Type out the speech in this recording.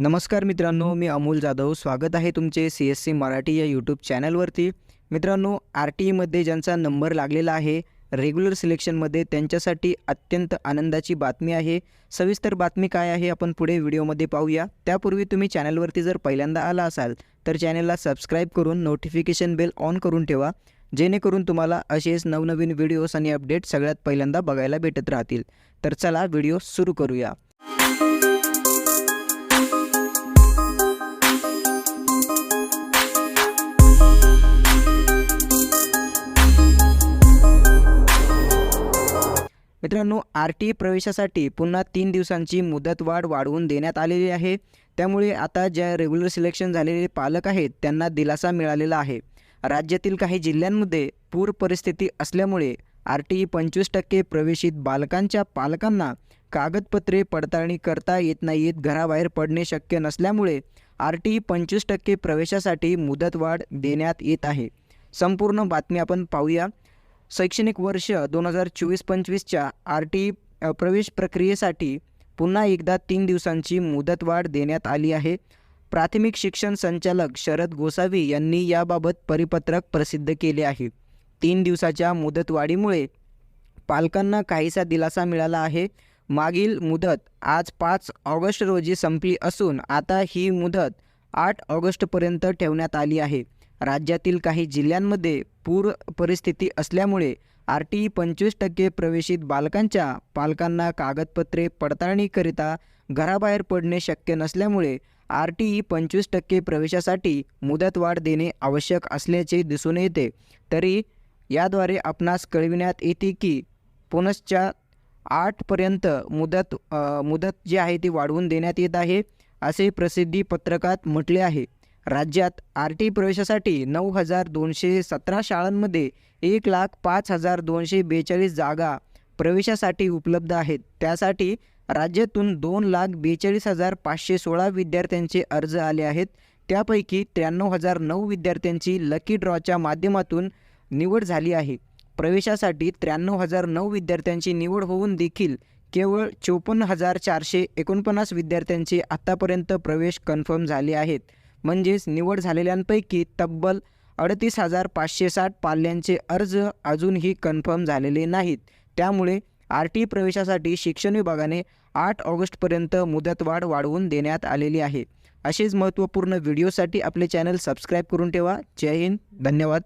नमस्कार मित्रांनो मी अमोल जाधव. स्वागत आहे तुमचे सी एस सी मराठी या यूट्यूब चॅनलवरती मित्रांनो आर टी ईमध्ये ज्यांचा नंबर लागलेला आहे रेग्युलर सिलेक्शनमध्ये त्यांच्यासाठी अत्यंत आनंदाची बातमी आहे. सविस्तर बातमी काय आहे आपण पुढे व्हिडिओमध्ये पाहूया. त्यापूर्वी तुम्ही चॅनलवरती जर पहिल्यांदा आला असाल तर चॅनलला सबस्क्राईब करून नोटिफिकेशन बेल ऑन करून ठेवा. जेणेकरून तुम्हाला असेच नवनवीन व्हिडिओज आणि अपडेट सगळ्यात पहिल्यांदा बघायला भेटत राहतील. तर चला व्हिडिओ सुरू करूया. मित्रांनो आर टी प्रवेशासाठी पुन्हा तीन दिवसांची मुदतवाढ वाढवून देण्यात आलेली आहे. त्यामुळे आता ज्या रेग्युलर सिलेक्शन झालेले पालक आहेत त्यांना दिलासा मिळालेला आहे. राज्यातील काही जिल्ह्यांमध्ये पूर परिस्थिती असल्यामुळे आर टी ई पंचवीस टक्के प्रवेशित बालकांच्या पालकांना कागदपत्रे पडताळणी करता येत नाहीत घराबाहेर पडणे शक्य नसल्यामुळे आर टी ई पंचवीस टक्के प्रवेशासाठी मुदतवाढ देण्यात येत आहे. संपूर्ण बातमी आपण पाहूया. शैक्षणिक वर्ष दोन हजार चोवीस पंचवीसच्या आर टी प्रवेश प्रक्रियेसाठी पुन्हा एकदा तीन दिवसांची मुदतवाढ देण्यात आली आहे. प्राथमिक शिक्षण संचालक शरद गोसावी यांनी याबाबत परिपत्रक प्रसिद्ध केले आहे. तीन दिवसाच्या मुदतवाढीमुळे पालकांना काहीसा दिलासा मिळाला आहे. मागील मुदत आज पाच ऑगस्ट रोजी संपली असून आता ही मुदत आठ ऑगस्टपर्यंत ठेवण्यात आली आहे. राज्यातील काही जिल्ह्यांमध्ये पूर परिस्थिती असल्यामुळे आर टी ई पंचवीस टक्के प्रवेशित बालकांच्या पालकांना कागदपत्रे पडताळणीकरिता घराबाहेर पडणे शक्य नसल्यामुळे आर टी ई पंचवीस टक्के प्रवेशासाठी मुदतवाढ देणे आवश्यक असल्याचे दिसून येते. तरी याद्वारे आपणास कळविण्यात येते की पुनश्च्या आठपर्यंत मुदत मुदत जी आहे ती वाढवून देण्यात येत आहे असे प्रसिद्धी पत्रकात म्हटले आहे. राज्यात आर टी प्रवेशासाठी नऊ हजार दोनशे सतरा शाळांमध्ये एक लाख पाच हजार दोनशे बेचाळीस जागा प्रवेशासाठी उपलब्ध आहेत. त्यासाठी राज्यातून दोन लाख बेचाळीस हजार पाचशे सोळा विद्यार्थ्यांचे अर्ज आले आहेत. त्यापैकी त्र्याण्णव हजार नऊ विद्यार्थ्यांची लकी ड्रॉच्या माध्यमातून निवड झाली आहे. प्रवेशासाठी त्र्याण्णव हजार नऊ विद्यार्थ्यांची निवड होऊन देखील केवळ चोपन्न हजार चारशे एकोणपन्नास विद्यार्थ्यांचे आत्तापर्यंत प्रवेश कन्फर्म झाले आहेत. म्हणजेच निवड झालेल्यांपैकी तब्बल अडतीस हजार पाचशे साठ पाल्यांचे अर्ज अजूनही कन्फर्म झालेले नाहीत. त्यामुळे आर टी प्रवेशासाठी शिक्षण विभागाने आठ ऑगस्टपर्यंत मुदतवाढ वाढवून देण्यात आलेली आहे. असेच महत्त्वपूर्ण व्हिडिओसाठी आपले चॅनल सबस्क्राईब करून ठेवा. जय हिंद. धन्यवाद.